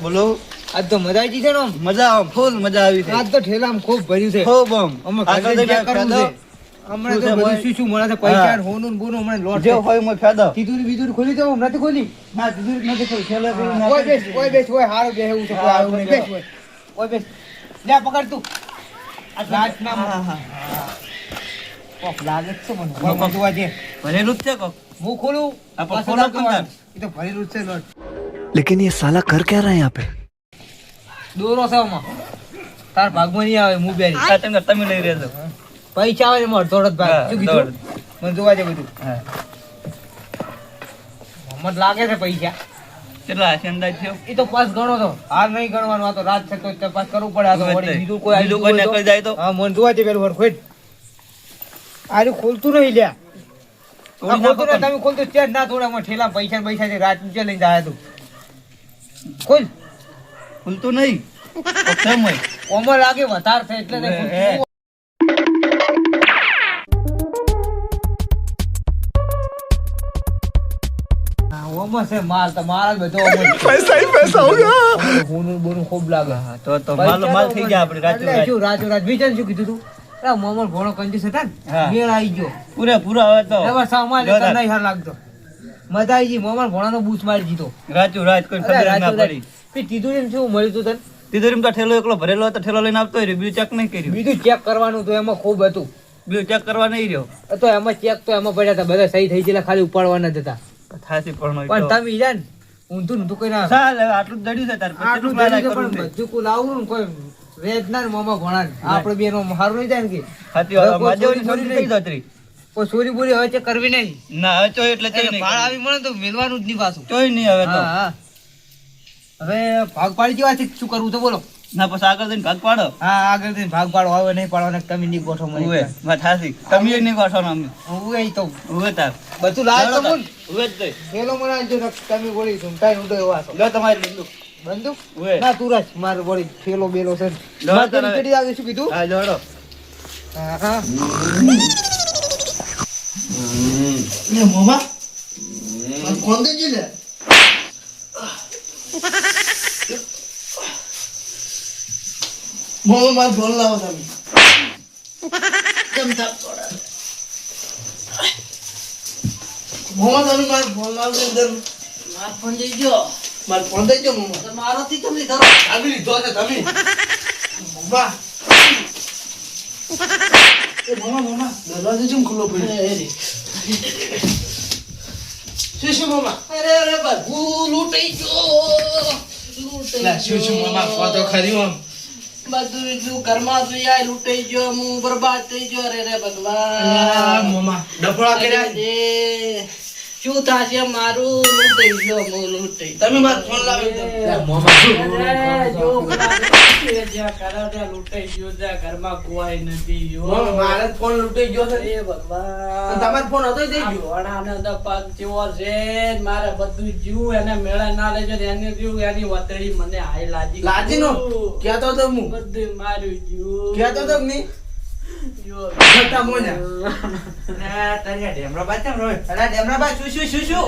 બોલો. આજ તો મજા આવી છે ને મજા આમ ફૂલ મજા આવી છે. આજ તો ઠેલામાં ખૂબ ભર્યું છે. ખૂબ આમ. અમે હમણાં તો બધું શું શું મળે છે પૈસા હોનું બોનું હમણાં લોટ જે હોય એમાં ફાયદો. તિજોરી બીજોરી ખોલી દો નથી ખોલી? ના તીજુરી નથી કોઈ કોઈ બેસ ઓય બેસ ઓય હારું બે એવું છે કોઈ હા, નહીં. બેસ ઓય ઓય બેસ લે પકડ તું રાત ના હા, હા. કોક લાગે જ છે મને કોક. મને જોવા જે ભરેલું જ છે કોક હું ખોલું આ પણ પાછળ ખોલો આવતો કોણ વાળો. એ તો ભરેલું જ છે લોટ लेकिन ये साला कर क्या रहा है यहाँ पे દોરો છે આમાં તાર ભાગમાં નહીં આવે હું બેરી આ તમે તમે લઈ રહેજો પૈસા આવે એમાં અડધો અડધ ભાગ હા, શું કીધું મને જોવા દે બધું હા મને લાગે છે પૈસા કેટલા હશે અંદાજ થયો એ તો પાસ ગણો તો હાલ નહીં ગણવાનો આ તો રાત છે તો તપાસ કરવું પડે. આ તો વળી બીજું કોઈ બીજું કોઈ નકલ જાય તો? હા મન જોવા દે પેલું વરખોટ આરે ખોલતું નહીં લ્યા. તોડી ખોલતું નાખો તમે ખોલતું છે ના થોડા ઠેલા પૈસા પૈસા છે રાત નીચે લઈને જાય તું. ખોલ. ખુલતું નહીં? સમય. છે લાગે વધારે છે એટલે અમર છે માલ તો માલ બધો અમર પૈસા ખૂબ રાજ શું રાજો શું કીધું તું? અરે મોમર ઘોણો હતા ને મેળ આવી સામાન લાગતો મજા આવી ગઈ મોમર ઘોણાનો બૂચ મારી દીધો. રાજો રાજ કોઈ ખબર ના પડી. શું મળ્યું તું તને? તીધું તો ઠેલો ભરેલો હતો ઠેલો લઈને આવતો રહ્યો બીજું ચેક નહીં કર્યું. બીજું ચેક કરવાનું તો એમાં ખૂબ હતું. બીજું ચેક કરવા નહીં રહ્યો. તો એમાં ચેક તો એમાં પડ્યા હતા બધા સહી થઈ ગયેલા ખાલી ઉપાડવાના જ હતા થાસી પણ પણ તમે ઈજા ઊંધું ઊંધું કઈ ના ચાલ આટલું દડ્યું છે તાર આટલું તો પણ બધું કુલ આવું ને કોઈ વેચના ને મોમાં ને. આપણે બે મારું હારું નહીં જાય ને કે. હાથી ચોરી ચોરી નહીં. જતી. કોઈ ચોરી બોરી હવે કરવી નહીં. ના હવે એટલે કરવી. આવી મળે તો મેલવાનું જ નહીં પાછું. નહીં હવે તો. હવે ભાગ પાડી જેવા શું કરવું તો બોલો. ના પછી આગળ જઈને ભાગ પાડો. હા આગળ જઈને ભાગ પાડો. હવે નહીં પાડવાના તમે નહીં ગોઠો મને ઉવે વાત હાસી તમે નહીં વાસવાનો અમે ઉવે તો. ઉવે તાર. બધું લાવ તો મન ઉવે જ. પેલો મને આલજો ને તમે છું કાઈ ઉડો એવા છો લો તમારી બંદૂક. બંદૂક? ઉવે. ના તુરજ માર ગોળી પેલો બેલો છે લો મારે કેડી આવે શું કીધું? હા જોડો. હા હા લે મોમા. કોણ દેજે લે? મોમા મારે ફોન લાવો તમે પડે મોમા તમે મારે ફોન લાવજો અંદર માર ફોન ગયો મારે ફોન દેજો મોમા મારો થી કેમ લીધો આવી લીધો છે તમે મોમા એ મોમા મોમા દરવાજો કેમ ખુલ્લો પડ્યો શું શું મોમા અરે અરે બધું લૂંટાઈ ગયો લૂંટાઈ લા શું શું મોમા કહો તો ખરી આમ બધું એટલું ઘરમાં જોયા લૂંટાઈ ગયો હું બરબાદ થઈ ગયો અરે રે ભગવાન. ડફળા કર્યા? શું થશે મારું? લૂંટાઈ ગયો હું લૂંટાઈ તમે મારો ફોન લાવી દો મોમાં ગયો મારે ગયો ગયો? તો પગ ચેવો છે મારે બધું જીવ એને મેળે ના લેજો એને જીવ એની વતડી મને હાય લાજી લાજી નો કહેતો તો હું. બધું માર્યું જીવ. કહેતો તો નહીં. જો. જતા મોને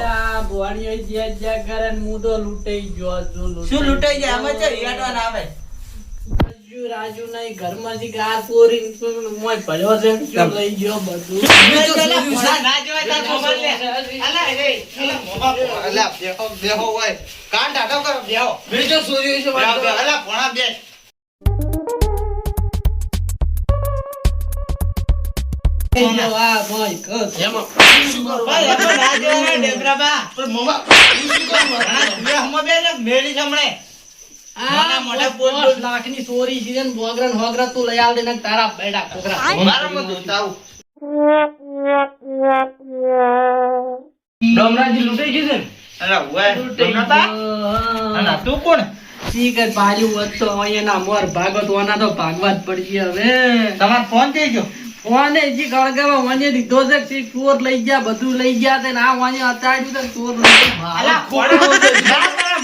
આ ભોણીઓ જ્યાં જ્યાં કરે ને હું તો લૂંટાઈ ગયો શું લૂંટાઈ જાય આમાં છે ના આવે? રાજુ રાજુ ઘરમાંથી ગાર પોરી મોય ભર્યો છે શું લઈ ગયો બધું? ના જવાય તાર મોબાઈલ લે. અલા, એ, અલા, બેહો, બેહો. હોય. કાન ઢાંકો કરો, બેહો. બીજો સૂર્ય છે. અલા, ભોણા બે. મેળી છે મોટા લાખની ચોરી છે ને તું લઈ આવ ને તારા બેડા કોકરા મારા માં જોતા ડોમરાજી લૂંટાઈ ગયું છે? ને? અલા, ઓય, ડોમરાબા. અલા, તું કોણ? ઠીક પાડ્યું હોત તો અહીંયાના મોર ભાગવત ઓના તો ભાગવા જ પડશે હવે. તમારો ફોન થઈ ગયો? ઓને જી ગળગામાં વાને દીધો છે કે ચોર લઈ ગયા બધું લઈ ગયા તે ના વાને અતાડ્યું તો ચોર લઈ ગયા. અલા,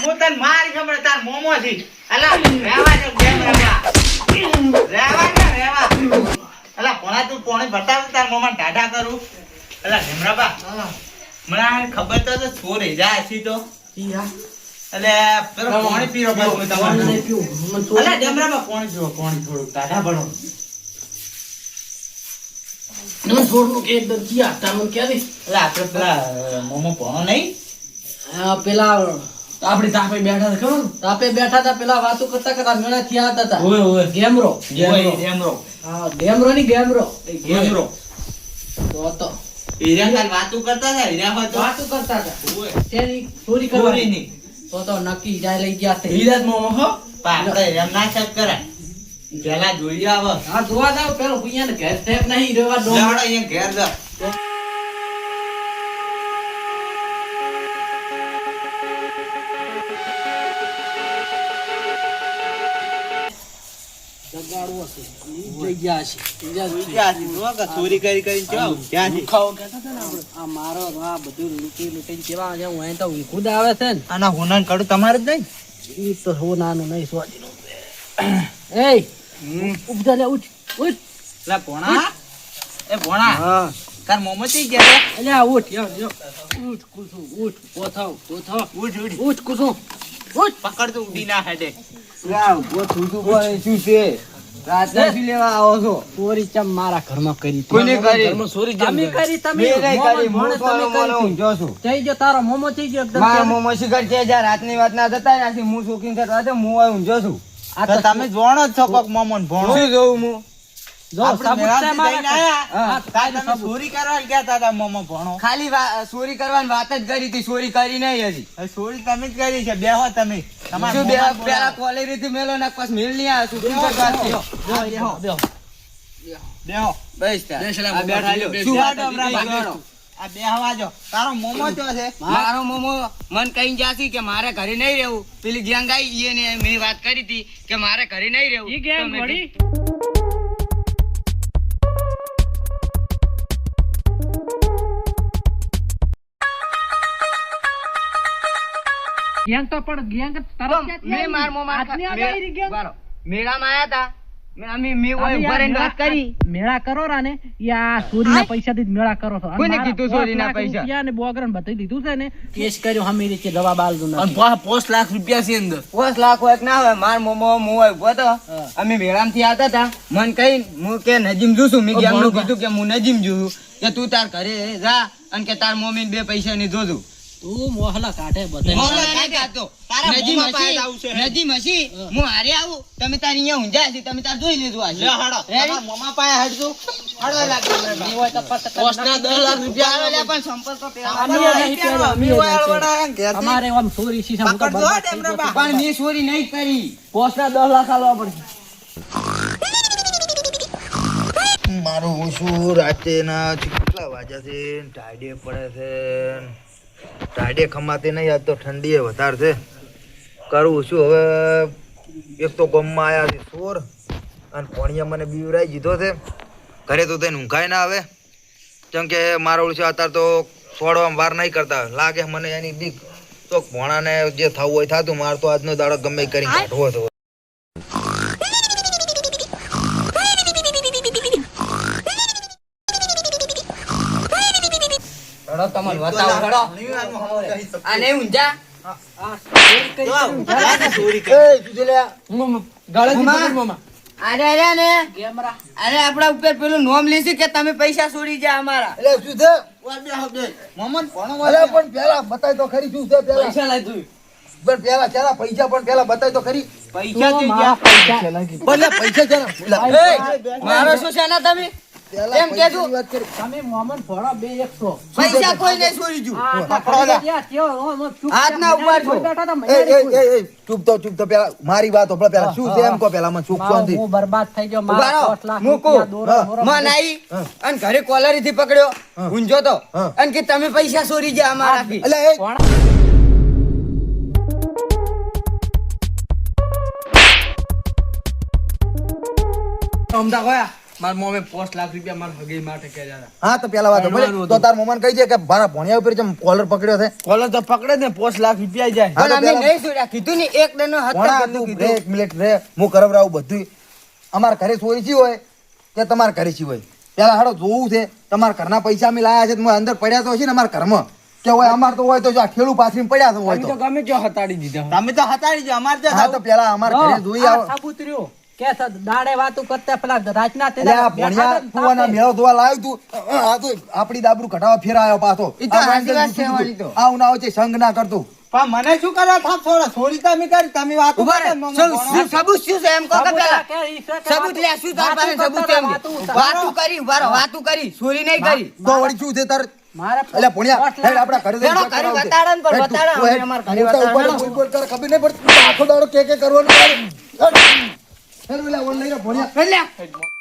હું મારી ખબર તાર મોમો થી અલા રહેવા જો કેમ રહેવા. રહેવા ને રહેવા. અલા પોણા તું પોણે બતાવ તાર મોમા ટાટા કરું. અલા ભીમરાબા મને ખબર તો તો છો રે જા હસી તો. એટલે પાણી પીરો તમારે. અલા ડેમરામાં પાણી પીવો પાણી થોડું ટાટા ભણો. નમસ્કારનું કે એકદમ ક્યાં તમને ક્યાં દે? એટલે આપણે પેલા મોમો પોણો નહીં. પેલા આપણે તાપે બેઠા હતા ખબર? તાપે બેઠા હતા પેલા વાતો કરતા કરતા મેળા થયા હતા ઓય ઓય ગેમરો. ગેમરો. હા ગેમરો ની ગેમરો. ગેમરો. તો તો હતો. હીરા કાલ કરતા હતા હીરા વાતો વાતો કરતા હતા. ઓય. તેની ચોરી કરવાની. ની તો તો નક્કી જાય લઈ ગયા તે હીરા જ મોમો હો? આપણે એમ ના શક કરાય. પેલા જોઈ આવ હા જોવા જાવ. પેલો ભૈયા ને ઘેર સેફ નહીં રેવા દો. અહીંયા ઘેર જા. છે છે? ચોરી કરી છે? ને આ મારો આ બધું લૂંટી લૂંટીને કેવા છે? હું તો ઊંઘું આવે છે ને. આના હોનાન કાઢું તમારે જ નહીં? ઈ તો હો નાનું નહીં એ ઉપજા લે ઉઠ ઉઠ. લા ભોણા. એ ભોણા હા. તાર મોમો થઈ ગયા? અલ્યા ઉઠ યો યો ઉઠ કુસુમ ઉઠ. પોથાવ પોથાવ ઉઠ ઉઠ. ઉઠ કુસુમ. ઉઠ. પકડ તો ઉડી ના હેડે ચોરી ચમ મારા ઘરમાં કરી કોને કરી? ઘરમાં ચોરી તમે કરી તમે મેં કઈ કરી? મોમો તમે કરી ઊંઝો છું. હતી. જો તારો મોમો થઈ ગયો એકદમ મારા મોંમાં શિખર છે જ્યાં રાતની વાત ના થતા ત્યાંથી હું શોખીન થતો હતો, હું ઊંઝો છું આ તો તો તમે જોણો જ છો કોક મોમો ભણો શું જોઉં હું ખાલી ચોરી કરવાની વાત જ કરી હતી ચોરી કરી નહીં હજી ચોરી તમે જ કરી છે બેહો તમે તમારા શું બે- મોમાં બોલાવો. પેલા કોલેરી થી મેલો ને પછી મેલ નહીં આવ્યો શોખીન થતો હતી. બેહો, બેહો. બેહો. બસ તાર. બેસ લે, આ બેઠા લ્યો. બેસ. શું બેઠા વાટો હમણાં હમણાં ભાગ્યો. આ બેહવા તારો મોમો ચો છે મારો મોમો મન કઈ જાસી કે મારે ઘરે નહીં રહેવું પેલી ગેંગ આવી એને મેં વાત કરી હતી કે મારે ઘરે નહીં રહેવું ઈ ગેંગ ગેંગ તો પણ ગેંગ તરત ક્યાંથી મેં આવી? માર. મેળામાં આયા તા. અમે મેં ઓય અમે ઊભા રહીને યાર વાત કરી. મેળા કરો રા ને ઈ આ ચોરીના મેળા કરો છો. કોને મારા કીધું પાંચ ચોરીના લાખ પૈસા? રૂપિયા ને બોગરણ બતાવી દીધું છે ને. કેસ કર્યો હમી રીતે જવાબ આલતું અને નથી. લાખ રૂપિયા છે અંદર. પાંચ લાખ હોય ના હોય માર મોમો હું ઊભો તો. હા. અમે મેળામાંથી આવતા તા. મન કઈ હું કે નજીમ જોશું મેં બરોબર. કીધું કે હું નજીમ જોઉં કે તું તાર ઘરે જા અને કે તાર મમ્મી બે પૈસા ની જોજો. તું મોહલા કાઢે બતાવી મોહલા નહીં કાઢતો. તારા નજીમ મોંમાં હસી, પાયલ આવશે. નજીમ હું હારે આવું તમે તાર અહીંયા ઊંઝા હશી, તમે તાર જોઈ લેજો આજે. લે હળો Ready? તમારા પાયા હટજો હળવા લાગે બરાબર. હોય તો પત- પોસ્ટના દસ લાખ રૂપિયા ચાલો લે, પણ સંપર્ક તો પેલા અમે. નહીં. અમારે ચોરી. પણ મેં ચોરી કરી પોસ્ટના દસ લાખ આલવા પડશે મારું હું શું રાતેના કેટલા વાગ્યા છે ટાઈડે પડે છે ને ટાઢે ખમાતી નહીં આજ તો ઠંડી વધારે છે. કરવું શું હવે એક તો ગમમાં આવ્યા છે સોર અને ભણિયા મને બીવરાઈ દીધો છે. ઘરે તો તેને ઊંઘાય ના આવે. કેમ કે મારો છે અત્યારે તો છોડવામાં વાર નહીં કરતા. લાગે મને એની બીક. તો ભોણાને જે થવું હોય થતું. મારે તો આજનો દાડો ગમે કરી કાઢવો હતો રડો તમારે વતાવ હડો આ નહીં ઊંઝા ચોરી કરી. એ તું લે ગળેથી મામા. પકડ મામા. અરે અરે ને કેમેરા અરે આપણા ઉપર પેલું નોમ લેશે કે તમે પૈસા ચોરી ગયા અમારા. પણ પેલા બતાય તો ખરી શું છે પેલા? પૈસા લઈ તું. પણ પેલા પેલા પૈસા પણ પેલા બતાય તો ખરી. પૈસા. પૈસા. પૈસા મારો શું છે ને તમે? એમ. તમે મોમન ફોડો બે એકસો પૈસા કોઈ નહીં હાથ ના છો. ચૂપ તો ચૂપ તો પેલા મારી વાત હોભળો પેલા. શું છે એમ કહો પેલા મને સુખ શાંતિ. હું બરબાદ થઈ ગયો મારા મૂકો. મન આવી અને ઘરે કોલરી થી પકડ્યો. ઊંઝો તો. અને કે તમે પૈસા ચોરી ગયા અમારા એટલે એ ગયા. મારા મોમે પોસ્ટ લાખ રૂપિયા મારા હગી માટે કર્યા હતા. હા તો પેલા વાત હોભળે. તો તાર મમ્માને કહી દે કે મારા ભણ્યા ઉપર જેમ કોલર પકડ્યો છે. કોલર તો પકડે ને પોસ્ટ લાખ રૂપિયા જાય. હા, અમે નહીં ચોર્યા કીધું ને એક દનો હતો. એક મિનિટ રે હું કરવરાવું બધું અમાર ઘરે ચોરી ચી હોય કે તમારા ઘરે ચી હોય. પેલા હાડો જોવું છે તમારા ઘરના પૈસા અમે લાયા છે તો અંદર પડ્યા તો હશે ને અમારા ઘરમાં. કે હોય અમાર તો હોય તો જો આ ખેડૂ પાછી પડ્યા તો હોય અમે તો. તો ગમે ત્યાં હતાડી દીધા. તમે તો હતાડી જો અમારે હા તો પેલા અમાર ઘરે જોઈ આવો. સાબુત રહ્યો. કે દાડે વાતું કરતા પેલા રાતના તે ભણ્યા તું મેળો ધોવા લાવ્યો તું. આ તો આપણી દાબરું કઢાવા ફેરાયો પાછો. આ હાચી છે સંગ ના કરતું. પણ મને શું કરવા થાપ છોડો? છોડી તમે કરી તમે વાત સબૂત શું છે? એમ કહો પેલા. સબૂત લે શું તાર પાસે સબૂત એમ? વાતું કરી ઊભા વાતું કરી. ચોરી નહીં કરી. તો વળી શું છે તાર. મારે એટલે હેડ આપણા ઘરે જઈને હેડો, ચેક ઘરે કરાવજે. બતાડો ને પણ હેડ તું, બતાડો, તું હેડ. અમે અમારા ઘરે મોટા બતાડો. ઉપર બોલ બોલ ખબર નહીં પડતી. આખો દાડો કે કે કરવાનું. હેડ. હેડ પેલા ઓન લઈને ભણ્યા એટલે